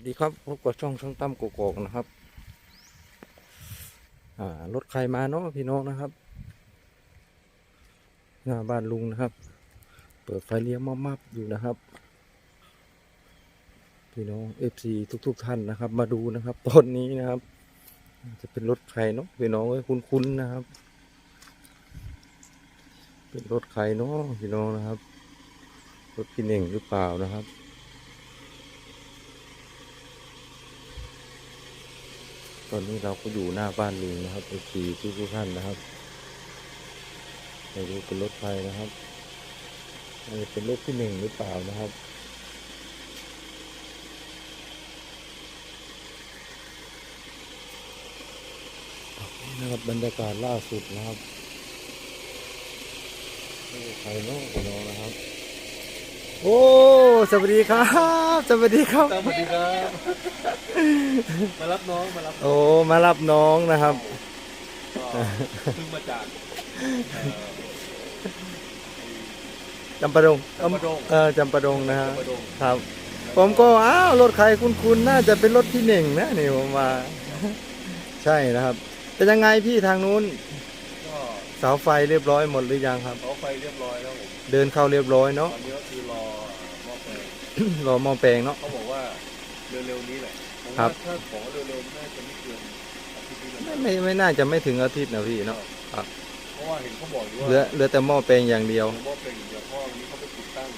วัสดีครับพบกับช่องช่างตั้มโกโกกนะครับ อ่ารถใครมาเนาะพี่น้องนะครับหน้าบ้านลุงนะครับ เปิดไฟเลี้ยวมับๆอยู่นะครับ พี่น้องเอฟซีทุกๆท่านนะครับ มาดูนะครับตอนนี้นะครับ จะเป็นรถใครเนาะพี่น้องเอ้ยคุ้นๆนะครับ เป็นรถใครเนาะพี่น้องนะครับรถพี่เน่งหรือเปล่านะครับ ตอนนี้เราก็อยู่หน้าบ้านลุงนะครับเอฟีทุกทุกๆท่านนะครับไม่รู้เป็นรถใครนะครับอาจจะเป็นรถที่หนึ่งหรือเปล่านะครับนะครับบรรยากาศล่าสุดนะครับนี่ใครเน้องพี่น้องนะครับ โอ้ สวัสดีครับ สวัสดีครับ สวัสดีครับ มารับน้อง มารับน้องโอ้ มารับน้องนะครับก็เพิ่งมาจากจำปาดงจำปาดง เออจำปาดงนะฮะจำปาดงครับ ผมก็อ้าวรถใครคุ้นๆน่าจะเป็นรถที่หนึ่งนะนี่ผมมาใช่นะครับแต่ยังไงพี่ทางนู้นก็เสาไฟเรียบร้อยหมดหรือยังครับ เขาไฟเรียบร้อยแล้วผมเดินเข้าเรียบร้อยตเนาะอนนี้ก็คือรอหม้อแปลง รอหมอแปลงเนาะ เขาบอกว่าเร็วๆนี้แหละผมครัว่าบถ้าขอเร็วๆน่าจะไม่เกินอาทิตย์นี้แล้วไม่นะไม่ไม่น่าจะไม่ถึงอาทิตย์นะพี่เนาะ ครับ เพราะว่าเห็นเขาบอกอยู่ว่าเหลือเหลือแต่หม้อแปลงอย่างเดียวหม้อแปลงอย่างเดียวเพราะว่าวันนี้เขาไปติดตั้ง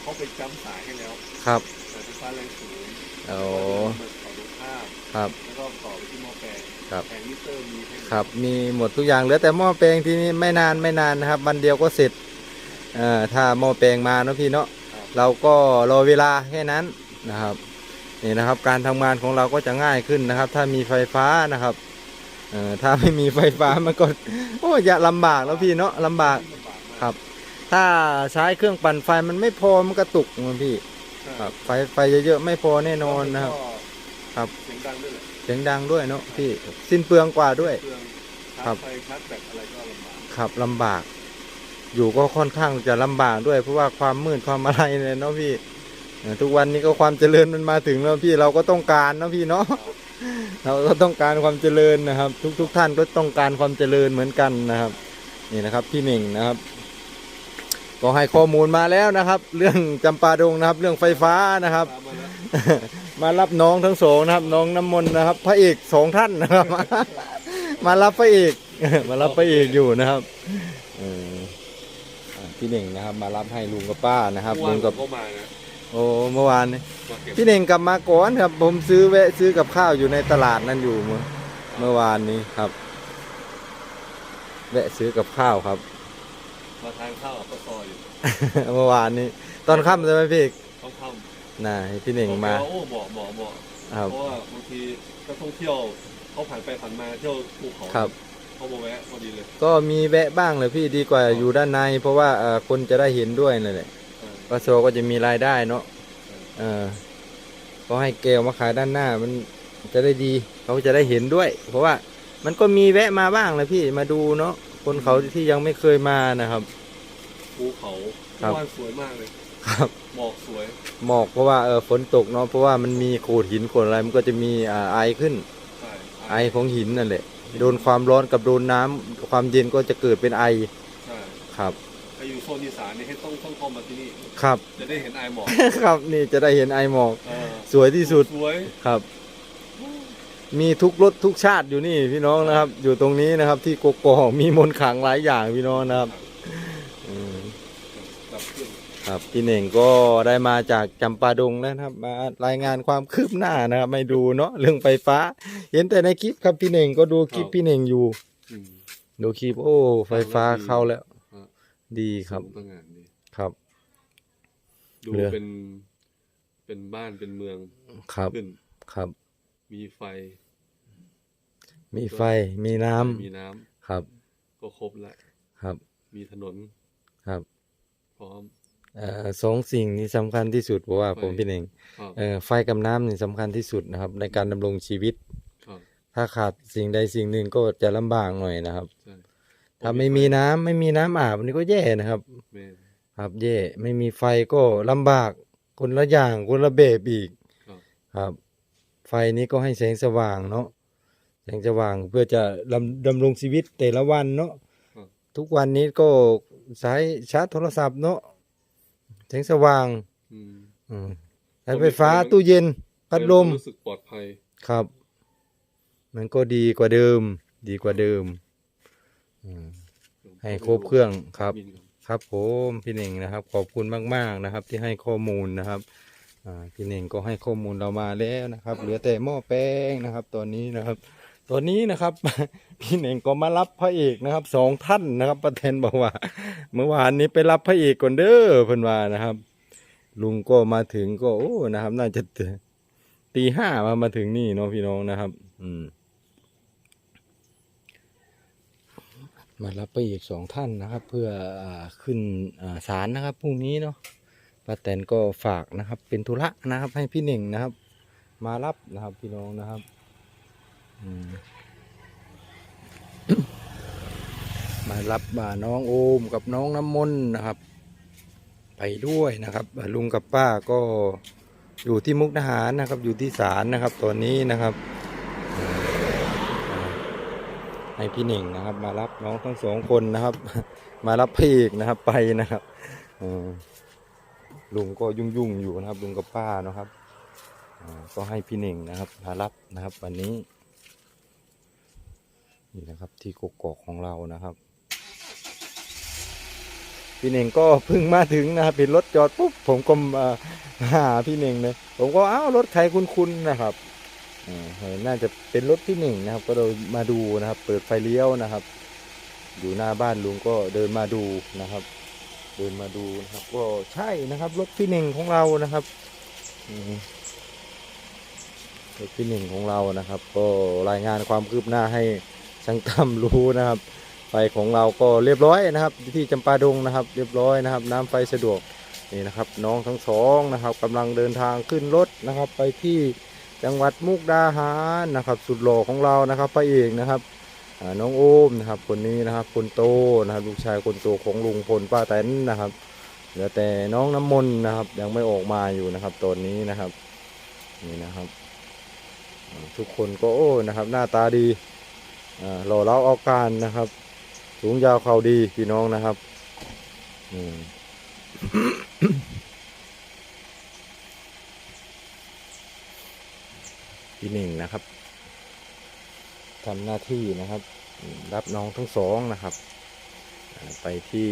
เขาไปจ้ำสายให้แล้วครับสายไฟฟ้าแรงสูงโอ้แล้วก็เดินมาต่อตรงข้ามครับ แล้วก็ต่อไปที่หม้อแปลงครับ แผงมิเตอร์มีให้หมดครับ มีหมดทุกอย่างเหลือแต่หม้อแปลงที่นี่ไม่นานไม่นานนะครับวันเดียวก็เสร็จเอ่อถ้าหม้อแปลงมาเนาะพี่เนาะครับ เราก็รอเวลาแค่นั้นนะครับนี่นะครับการทำงานของเราก็จะง่ายขึ้นนะครับ ถ้ามีไฟฟ้านะครับเอ่อถ้าไม่มีไฟฟ้ามันก็โอ้ยจะลำบากแล้วพี่เนาะลำบากลำบากครับ ถ้าใช้เครื่องปั่นไฟมันไม่พอมันกระตุกมันพี่ครับไฟไฟเยอะๆไม่พอแน่นอนนะครับ ครับเสียงดังด้วยเสียงดังด้วยเนาะพี่สิ้นเปลืองกว่าด้วย ครับครับไฟชาร์จแบตอะไรก็ลำบากครับลำบาก อยู่ก็ค่อนข้างจะลำบากด้วย เพราะว่าความมืดความอะไรเนี่ยเนาะพี่ทุกวันนี้ก็ความเจริญมันมาถึงแล้วพี่เราก็ต้องการเนาะพี่เนาะเราก็ต้องการความเจริญนะครับ ทุกทุกท่านก็ต้องการความเจริญเหมือนกันนะครับนี่นะครับพี่หนึ่งนะครับ ก็ให้ข้อมูลมาแล้วนะครับ เรื่องจำปาดงนะครับ เรื่องไฟฟ้านะครับ มารับน้องทั้งสองนะครับ น้องน้ำมนต์นะครับ พระเอกสองท่านนะครับ มารับพระเอกมารับพระเอกอยู่นะครับ พี่เน่งนะครับ มารับให้ลุงกับป้านะครับเมื่อลุวานงกับผมก็มานะโอ้เมื่อวานนี้มาเก็บพี่เน่งกลับมาก่อนครับ ผมซื้อแวะซื้อกับข้าวอยู่ในตลาดนั่นอยู่เมื่อเมื่อวานนี้ครับ แวะซื้อกับข้าวครับ มาทานข้าวกับข้าวซอยอยู่เมื่อวานนี้ ตอนค่ำใช่ไหมพี่เอกต้องเข้าน่าให้พี่เน่งมาโอ้เหมาะเหมาะเหมาะครับ เพราะว่าบางทีนักท่องเที่ยวเขาผ่านไปผ่านมาเที่ยวภูเขาครับ เขามาแวะพอดีเลยก็มีแวะบ้างเลยพี่ดีกว่าอยู่ด้านใน เพราะว่าเอ่อคนจะได้เห็นด้วยนั่นแหละเออปลาโซก็จะมีรายได้เนาะเออก็ให้เกลมาขายด้านหน้า มันจะได้ดีเขาจะได้เห็นด้วย เพราะว่ามันก็มีแวะมาบ้างเลยพี่มาดูเนาะคนเขาที่ยังไม่เคยมานะครับ ภูเขาครับเมื่อวานสวยมากเลยครับ หมอกสวยหมอกเพราะว่าเออฝนตกเนาะเพราะว่ามันมีโขดหินโขดอะไรมันก็จะมีอ่าไอขึ้น ใช่ไอของหินนั่นแหละ โดนความร้อนกับโดนน้ำความเย็นก็จะเกิดเป็นไอใช่ครับถ้าอยู่โซนอีสานนี่ให้ต้องต้องเข้ามาที่นี่ ครับ จะได้เห็นไอหมอกครับนี่จะได้เห็นไอหมอกเออสวยที่สุดสวยครับ มีทุกรสทุกชาติอยู่นี่พี่น้องนะครับ อยู่ตรงนี้นะครับ ที่กกอกมีมนต์ขลังหลายอย่างพี่น้องนะครับอืมแบบขึ้น ครับพี่เน่งก็ได้มาจากจำปาดงนะครับ มารายงานความคืบหน้านะครับ ไม่ดูเนาะเรื่องไฟฟ้า เห็นแต่ในคลิปครับพี่เน่งก็ดูคลิปพี่เน่งอยู่ อืม ดูคลิปโอ้ ไฟฟ้าเข้าแล้วครับดีครับสูงตั้งงานดีครับ ดูเรือ เป็น เป็นบ้านเป็นเมืองครับขึ้น ครับ มีไฟมีไฟมีน้ำมีน้ำครับก็ครบแล้วครับ มีถนนครับ พร้อมเอ่อสองสิ่งนี้สำคัญที่สุดเพราะว่าไฟผมพี่เน่งครับเอ่อไฟกับน้ำนี่สำคัญที่สุดนะครับ ในการดำรงชีวิตครับถ้าขาดสิ่งใดสิ่งหนึ่งก็จะลำบากหน่อยนะครับใช่ถ้าไม่มีน้ำไม่มีน้ำอาบอันนี้ก็แย่นะครับแม่นครับแย่ไม่มีไฟก็ลำบากคนละอย่างคนละแบบอีกครับครับ ไฟนี้ก็ให้แสงสว่างเนาะแสงสว่างเพื่อจะดำดำรงชีวิตแต่ละวันเนาะครับทุกวันนี้ก็ใช้ชาร์จโทรศัพท์เนาะ แสงสว่างอืมอืมใช้ไฟฟ้าตู้เย็น พัดลมรู้สึกปลอดภัยครับ มันก็ดีกว่าเดิม ดีกว่าเดิมอืมให้ครบเครื่องครับมินครับ ครับผมพี่เน่งนะครับ ขอบคุณมาก ๆนะครับ ที่ให้ข้อมูลนะครับอ่าพี่เน่งก็ให้ข้อมูลเรามาแล้วนะครับ เหลือแต่หม้อแป้งนะครับ ตอนนี้นะครับ ตอนนี้นะครับ พี่เน่งก็มารับพระเอกนะครับสองท่านนะครับประเทนบอกว่า เมื่อวานนี้ไปรับพระเอกก่อนเด้อเพิ่นว่านะครับ ลุงก็มาถึงก็โอ้นะครับ น่าจะตีห้ามามาถึงนี่เนาะพี่น้องนะครับ อืม มารับไปอีกสองท่านนะครับ เพื่ออขึ้นศาลนะครับพรุ่งนี้เนาะป้าแตนก็ฝากนะครับ เป็นธุระนะครับ ให้พี่หนึ่งนะครับ มารับนะครับพี่น้องนะครับ มารับบ่าน้องโอมกับน้องน้ำมนต์นะครับ ไปด้วยนะครับ ลุงกับป้าก็อยู่ที่มุกดาหารนะครับ อยู่ที่ศาลนะครับตอนนี้นะครับอ่าอ่าให้พี่หนึ่งนะครับ มารับน้องทั้งสองคนนะครับ มารับพี่อีกนะครับไปนะครับลุงก็ยุ่งยุ่งอยู่นะครับ ลุงกับป้านะครับก็ให้พี่หนึ่งนะครับ มารับนะครับวันนี้ นี่นะครับที่กกอกของเรานะครับ พี่เน่งก็เพิ่งมาถึงนะครับเห็นรถจอดปุ๊บผมก็มาหาพี่เน่งเลยผมก็อ้าวรถใครคุ้นๆนะครับน่าจะเป็นรถที่หนึ่งนะครับ ก็เรามาดูนะครับ เปิดไฟเลี้ยวนะครับ อยู่หน้าบ้านลุงก็เดินมาดูนะครับ เดินมาดูนะครับ ก็ใช่นะครับรถที่หนึ่งของเรานะครับรถที่หนึ่งของเรานะครับ ก็รายงานความคืบหน้าให้ ช่างตั้มรู้นะครับ ไฟของเราก็เรียบร้อยนะครับ ที่จำปาดงนะครับ เรียบร้อยนะครับ น้ำไฟสะดวกนี่นะครับ น้องทั้งสองนะครับกำลังเดินทางขึ้นรถนะครับ ไปที่จังหวัดมุกดาหารนะครับ สุดหล่อของเรานะครับพระเอกนะครับน้องโอมนะครับคนนี้นะครับคนโตนะครับ ลูกชายคนโตของลุงพลป้าแตนนะครับเหลือแต่น้องน้ำมนต์นะครับ ยังไม่ออกมาอยู่นะครับตอนนี้นะครับนี่นะครับ ทุกคนก็โอ้นะครับ หน้าตาดี หล่อเล้าเอาการนะครับ สูงยาวเข่าดีพี่น้องนะครับที่หนึ่งนะครับทำหน้าที่นะครับ รับน้องทั้งสองนะครับ ไปที่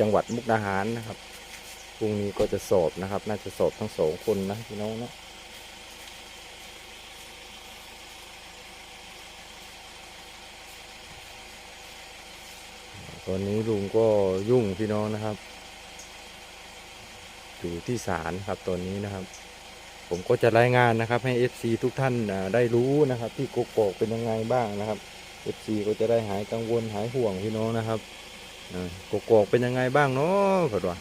จังหวัดมุกดาหารนะครับพรุ่งนี้ก็จะสอบนะครับ น่าจะสอบทั้งสองคนนะพี่น้องเนาะ ตอนนี้ลุงก็ยุ่งพี่น้องนะครับ อยู่ที่ศาลครับตอนนี้นะครับ ผมก็จะรายงานนะครับ ให้ FC ทุกท่านได้รู้นะครับ ที่กกอกเป็นยังไงบ้างนะครับ FC ก็จะได้หายกังวลหายห่วงพี่น้องนะครับอ่ากกอกเป็นยังไงบ้างเนาะเกิดว่า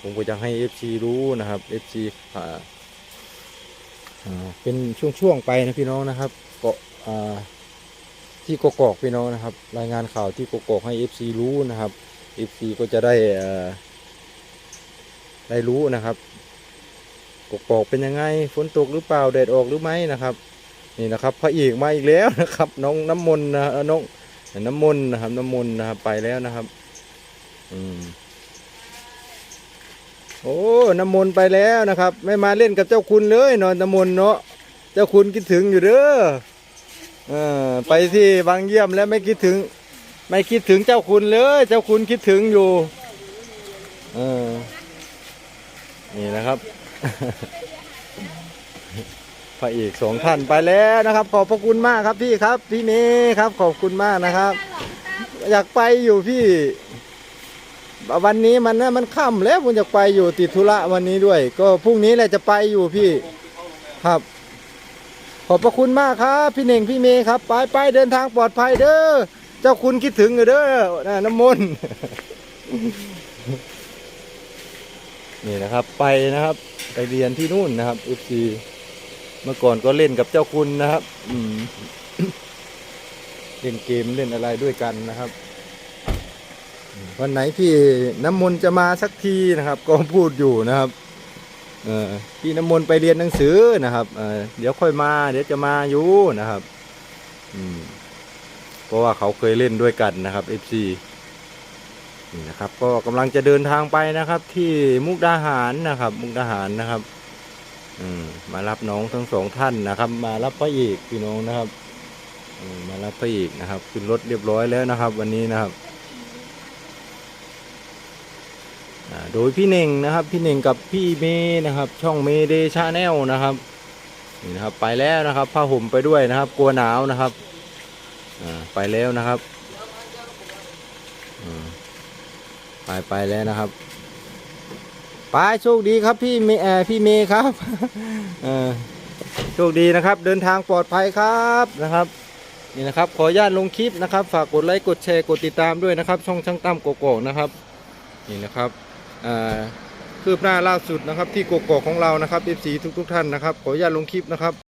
ผมก็จะให้ FC รู้นะครับ FC อ่าอ่าเป็นช่วงๆไปนะพี่น้องนะครับเกาะอ่า ที่กกอกพี่น้องนะครับ รายงานข่าวที่กกอกให้ FC รู้นะครับ FC ก็จะได้ได้รู้นะครับกกอกเป็นยังไงฝนตกหรือเปล่าแดดออกหรือไม่นะครับนี่นะครับพระเอกมาอีกแล้วนะครับ น้องน้ำมนต์นะน้องน้ำมนต์นะครับน้ำมนต์นะครับไปแล้วนะครับอืมโอ้น้ำมนต์ไปแล้วนะครับ ไม่มาเล่นกับเจ้าคุณเลยนาะน้ำมนต์เนาะเจ้าคุณคิดถึงอยู่เด้อ เออไปที่บางเยี่ยมแล้วไม่คิดถึง ไม่คิดถึงเจ้าคุณเลย เจ้าคุณคิดถึงอยู่เออนี่นะครับ พระเอกสองท่านไปแล้วนะครับ ขอบพระคุณมากครับพี่ครับ พี่เมย์ครับ ขอบคุณมากนะครับ อยากไปอยู่พี่ วันนี้มันนะมันค่ำแล้วผมอยากไปอยู่ติดธุระวันนี้ด้วย ก็พรุ่งนี้แหละจะไปอยู่พี่ ครับ ขอบพระคุณมากครับ พี่เน่งพี่เมย์ครับ ไปไปเดินทางปลอดภัยเด้อ เจ้าคุณคิดถึงเด้อน้ำมนต์นี่นะครับไปนะครับไปเรียนที่นู่นนะครับ FC เมื่อก่อนก็เล่นกับเจ้าคุณนะครับอืมเล่นเกมเล่นอะไรด้วยกันนะครับ วันไหนพี่น้ำมนต์จะมาสักทีนะครับ ก็พูดอยู่นะครับ เออพี่น้ำมนต์ไปเรียนหนังสือนะครับเออเดี๋ยวค่อยมา เดี๋ยวจะมาอยู่นะครับ อืมเพราะว่าเขาเคยเล่นด้วยกันนะครับ FC นี่นะครับ ก็กำลังจะเดินทางไปนะครับ ที่มุกดาหารนะครับ มุกดาหารนะครับ อืมมารับน้องทั้งสองท่านนะครับ มารับพระเอกพี่น้องนะครับมมารับพระเอกนะครับขึ้นรถเรียบร้อยแล้วนะครับ วันนี้นะครับอ่า โดยพี่เน่งนะครับ พี่เน่งกับพี่เมนะครับ ช่องเมเดชาแนลนะครับนี่นะครับไปแล้วนะครับผ้าห่มไปด้วยนะครับ กลัวหนาวนะครับอ่าไปแล้วนะครับอืมไปไปแล้วนะครับไปโชคดีครับพี่เมย์เอ่อพี่เมย์ครับโชคดีนะครับ เดินทางปลอดภัยครับนะครับนี่นะครับ ขออนุญาตลงคลิปนะครับ ฝากกดไลค์กดแชร์กดติดตามด้วยนะครับ ช่องช่างตั้มโกโก้นะครับ นี่นะครับ คืบหน้าล่าสุดนะครับที่โกอกของเรานะครับ FC ทุกๆท่านนะครับ ขออนุญาตลงคลิปนะครับ